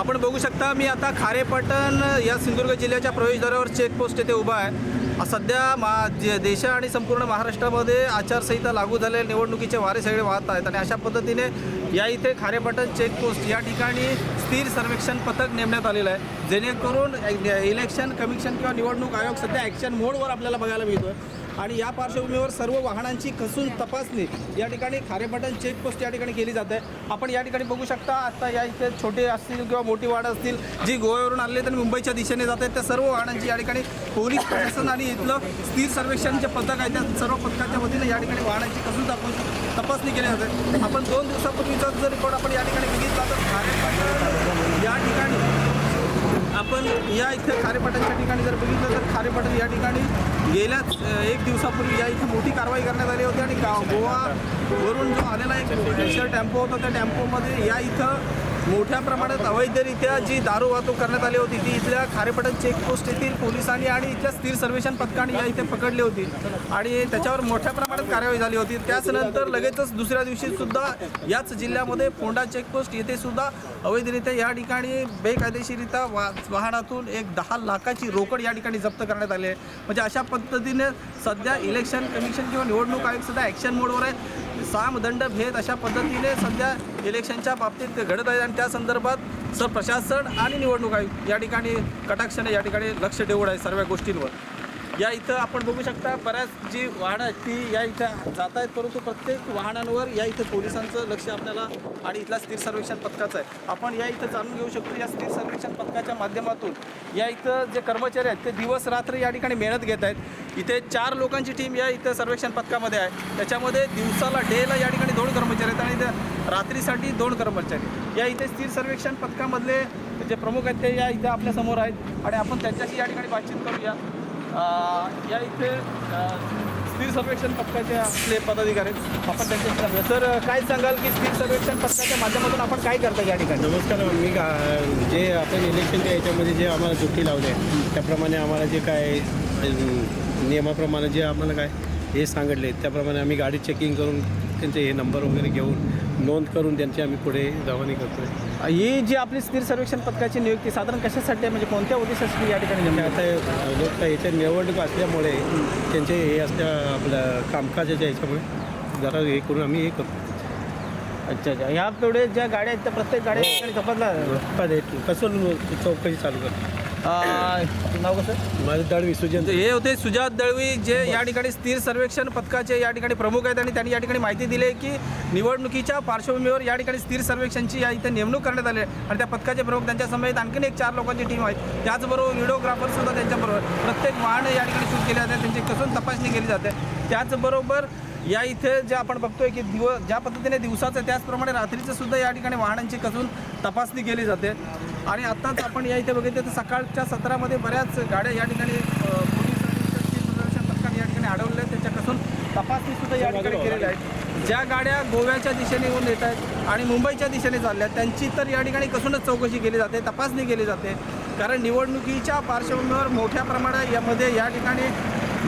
आपण बघू शकता मी आता खारेपटण या सिंधुदुर्ग जिल्ह्याच्या प्रवेशद्वारावर चेकपोस्ट येथे उभा आहे. सध्या मा जे देश आणि संपूर्ण महाराष्ट्रामध्ये आचारसंहिता लागू झालेल्या निवडणुकीचे वारे सगळे वाहत आहेत आणि अशा पद्धतीने या इथे खारेपटण चेकपोस्ट या ठिकाणी स्थिर सर्वेक्षण पथक नेमण्यात आलेलं आहे. जेणेकरून इलेक्शन कमिशन किंवा निवडणूक आयोग सध्या ॲक्शन मोडवर आपल्याला बघायला मिळतो आहे आणि या पार्श्वभूमीवर सर्व वाहनांची कसून तपासणी या ठिकाणी खारेपटन चेकपोस्ट या ठिकाणी केली जाते. आपण या ठिकाणी बघू शकता आता या इथे छोटे असतील किंवा मोठी वाड असतील जी गोव्यावरून आले तर मुंबईच्या दिशेने जात आहेत त्या सर्व वाहनांची या ठिकाणी पोलीस प्रशासन आणि इथलं स्थिर सर्वेक्षणचे पथक आहे त्या सर्व पथकाच्या वतीने या ठिकाणी वाहनांची कसून तपास तपासणी केली जाते. आपण दोन दिवसापूर्वीचा जर रिपोर्ट आपण या ठिकाणी बघितला तर खारेपटण या ठिकाणी आपण या इथे खारेपाटणच्या ठिकाणी जर बघितलं तर खारेपाटण या ठिकाणी गेल्याच एक दिवसापूर्वी या इथे मोठी कारवाई करण्यात आली होती आणि गा गोवावरून जो आलेला एक स्पेशल टेम्पो होता त्या टेम्पोमध्ये या इथं मोठ्या प्रमाणात अवैधरित्या जी दारू वाहतूक करण्यात आली होती ती इथल्या खारेपटन चेकपोस्ट येथील पोलिसांनी आणि इथल्या स्थिर सर्वेक्षण पथकाने या इथे पकडली होती. आणि त्याच्यावर मोठ्या प्रमाणात कारवाई झाली होती. त्याचनंतर लगेचच दुसऱ्या दिवशी सुद्धा याच जिल्ह्यामध्ये फोंडा चेकपोस्ट येथे सुद्धा अवैधरित्या या ठिकाणी बेकायदेशीरित्या वा वाहनातून एक दहा लाखाची रोकड या ठिकाणी जप्त करण्यात आली आहे. म्हणजे अशा पद्धतीने सध्या इलेक्शन कमिशन किंवा निवडणूक आयोग सुद्धा ॲक्शन मोडवर आहे. सामदंड भेद अशा पद्धतीने सध्या इलेक्शनच्या बाबतीत घडत आहे आणि त्या संदर्भात सर प्रशासन आणि निवडणूक आयोग या ठिकाणी कटाक्षाने या ठिकाणी लक्ष ठेवून आहे सर्व गोष्टींवर. या इथं आपण बघू शकता बऱ्याच जी वाहनं आहेत ती या इथं जात आहेत परंतु प्रत्येक वाहनांवर या इथं पोलिसांचं लक्ष आपल्याला आणि इथला स्थिर सर्वेक्षण पथकाचं आहे. आपण या इथं जाणून घेऊ शकतो या स्थिर सर्वेक्षण पथकाच्या माध्यमातून या इथं जे कर्मचारी आहेत ते दिवस रात्र या ठिकाणी मेहनत घेत आहेत. इथे चार लोकांची टीम या इथं सर्वेक्षण पथकामध्ये आहे. त्याच्यामध्ये दिवसाला डेला या ठिकाणी दोन कर्मचारी आहेत आणि इथं रात्रीसाठी दोन कर्मचारी या इथे स्थिर सर्वेक्षण पथकामधले जे प्रमुख आहेत ते या इथं आपल्यासमोर आहेत आणि आपण त्यांच्याशी या ठिकाणी बातचीत करूया. या इथे स्थिर सर्वेक्षण पथकाचे आपले पदाधिकारी आहेत आपण त्यांच्या जाणूया. सर काय सांगाल की स्थिर सर्वेक्षण पक्षाच्या माध्यमातून आपण काय करता या ठिकाणी नमस्कार मी गा- जे आपण इलेक्शनच्या याच्यामध्ये जे आम्हाला ड्युटी लावली आहे त्याप्रमाणे आम्हाला जे काय नियमाप्रमाणे जे आम्हाला काय हे सांगितले त्याप्रमाणे आम्ही गाडी चेकिंग करून त्यांचे हे नंबर वगैरे घेऊन नोंद करून त्यांची आम्ही पुढे रवानी करतो आहे ही जी आपली स्थिर सर्वेक्षण पथकाची नियुक्ती साधारण कशासाठी आहे? म्हणजे कोणत्या उद्देशासाठी या ठिकाणी? आता लोक याच्या निवडणूक असल्यामुळे त्यांचे हे असल्या आपलं कामकाजाच्या याच्यामुळे जरा हे करून आम्ही हे करतो अच्छा अच्छा. ह्या पुढे ज्या गाड्या आहेत त्या प्रत्येक गाड्या या ठिकाणी हे कसं चौकशी चालू करतो नाव कसं? माझं दळ विसर्जन हे होते सुजात दळवी जे या ठिकाणी स्थिर सर्वेक्षण पथकाचे या ठिकाणी प्रमुख आहेत आणि त्यांनी या ठिकाणी माहिती दिली आहे की निवडणुकीच्या पार्श्वभूमीवर या ठिकाणी स्थिर सर्वेक्षणची या इथे नेमणूक करण्यात आली आहे. आणि त्या पथकाचे प्रमुख त्यांच्या समेत आणखीन एक चार लोकांची टीम आहे त्याचबरोबर व्हिडिओग्राफर सुद्धा त्यांच्याबरोबर प्रत्येक वाहन या ठिकाणी केल्या जातात त्यांची कसून तपासणी केली जाते. त्याचबरोबर या इथे जे आपण बघतोय की दिव ज्या पद्धतीने दिवसाचं त्याचप्रमाणे रात्रीचं सुद्धा या ठिकाणी वाहनांची कसून तपासणी केली जाते. आणि आत्ताच आपण या इथे बघितलं तर सकाळच्या सत्रामध्ये बऱ्याच गाड्या या ठिकाणी अ, पोलीस प्रदर्शन पथकाने या ठिकाणी अडवल्या आहेत. त्याच्या कसून या ठिकाणी केलेल्या आहेत ज्या गाड्या गोव्याच्या दिशेने येऊन येत आहेत आणि मुंबईच्या दिशेने चालल्या आहेत, त्यांची तर या ठिकाणी कसूनच चौकशी केली जाते तपासणी केली जाते. कारण निवडणुकीच्या पार्श्वभूमीवर मोठ्या प्रमाणात यामध्ये या ठिकाणी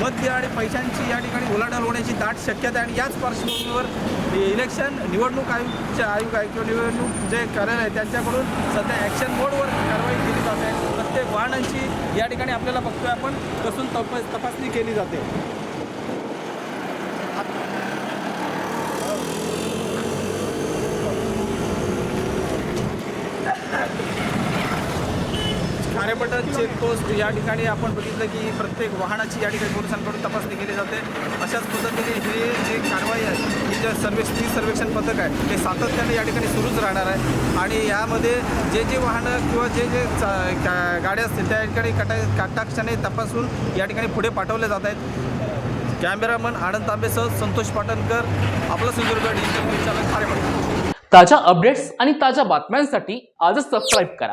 मद्य आणि पैशांची या ठिकाणी उलाढाल होण्याची दाट शक्यता आहे. आणि याच पार्श्वभूमीवर इलेक्शन निवडणूक आयोगचे आयोग आहे किंवा निवडणूक जे कार्यालय आहे त्यांच्याकडून सध्या ॲक्शन बोर्डवर कारवाई केली जाते. प्रत्येक वाहनांची या ठिकाणी आपल्याला बघतोय आपण कसून तपास तपासणी केली जाते. खारेपटण चेकपोस्ट या ठिकाणी आपण बघितलं की प्रत्येक वाहनाची या ठिकाणी पोलिसांकडून तपासणी केली जाते. अशाच पद्धतीने हे जे कारवाई आहे ही जे सर्वे स्थिर सर्वेक्षण पथक आहे ते सातत्याने या ठिकाणी सुरूच राहणार आहे. आणि यामध्ये जे जे वाहनं किंवा जे जे चा- गा- गाड्या असतील त्या ठिकाणी कटा काटाक्षाने तपासून या ठिकाणी पुढे पाठवले जात आहेत. कॅमेरामन आनंद तांबेसह संतोष पाटणकर आपलं सिंधुदुर्ग डिजिटल न्यूज चॅनल ताज्या अपडेट्स आणि ताज्या बातम्यांसाठी आजच सबस्क्राईब करा.